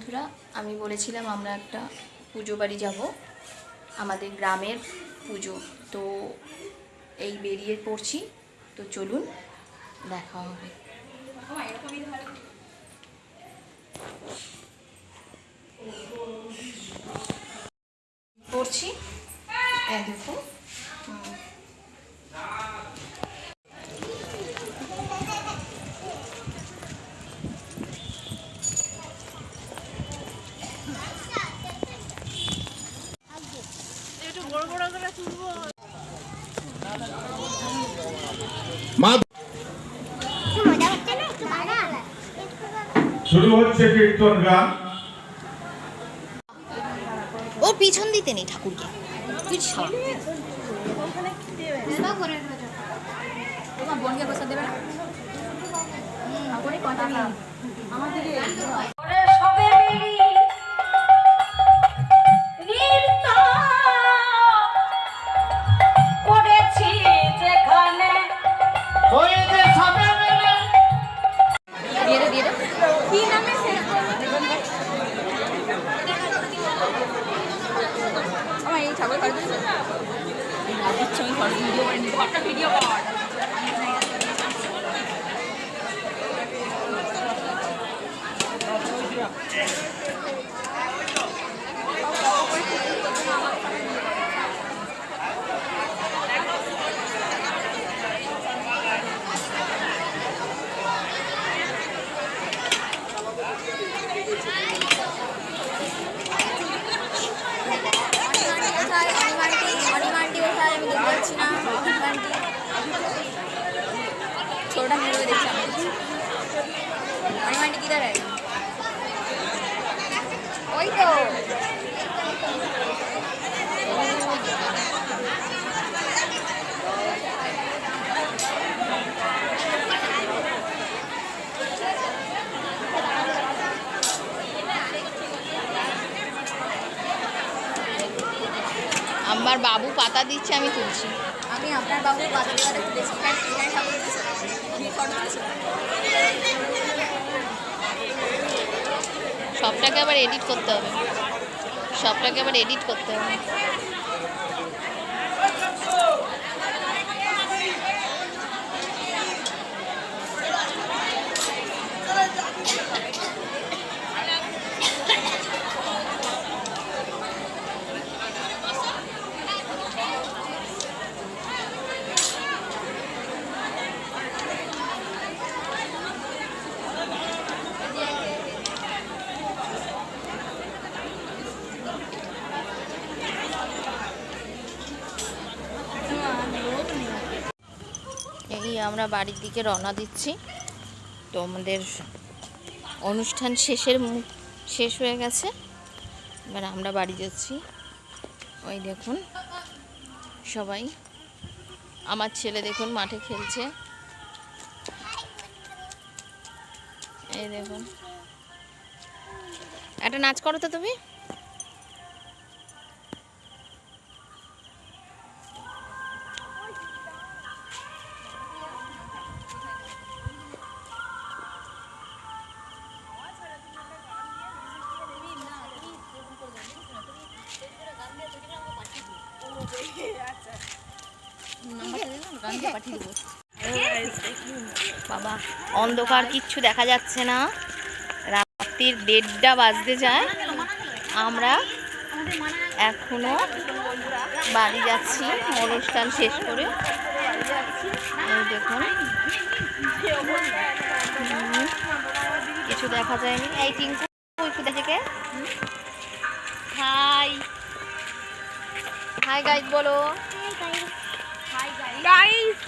বন্ধুরা, আমি বলেছিলাম আমরা একটা পুজো বাড়ি যাব, আমাদের গ্রামের পুজো। তো এই বেরিয়ে পড়ছি, তো চলুন দেখা হবে। পড়ছি দেখুন হুম। মা মজা হচ্ছে না একটু বাড়া শুরু হচ্ছে কীর্তন গান। ওর পিছন দিতে নেই ঠাকুরকে। তুই ঘরটা ভিডিও কর কোথায় ওই তো। আমার বাবু পাতা দিচ্ছে আমি তুলছি। আমি আপনার বাবু পাতা দেওয়াটা তুলেছি এখানে এখানে ঠাকুর তুলেছি ফটো তুলেছি সবটাকে আবার এডিট করতে হবে। সবটাকে আবার এডিট করতে হবে। আমরা বাড়ির দিকে রওনা দিচ্ছি। তো আমাদের অনুষ্ঠান শেষের শেষ হয়ে গেছে। এবার আমরা বাড়ি যাচ্ছি। ওই দেখুন, সবাই। আমার ছেলে দেখুন মাঠে খেলছে। এই দেখুন। একটা নাচ করো তো তুমি। বাবা অন্ধকার কিচ্ছু দেখা যাচ্ছে না। রাত্রির দেড়টা বাজতে যায়। আমরা এখনও বাড়ি যাচ্ছি। অনুষ্ঠান শেষ করে। দেখুন। কিছু দেখা যায়নি। এই টিঙ্কু একটু দেখে কে? হাই। হাই গাইজ বলো। গাইস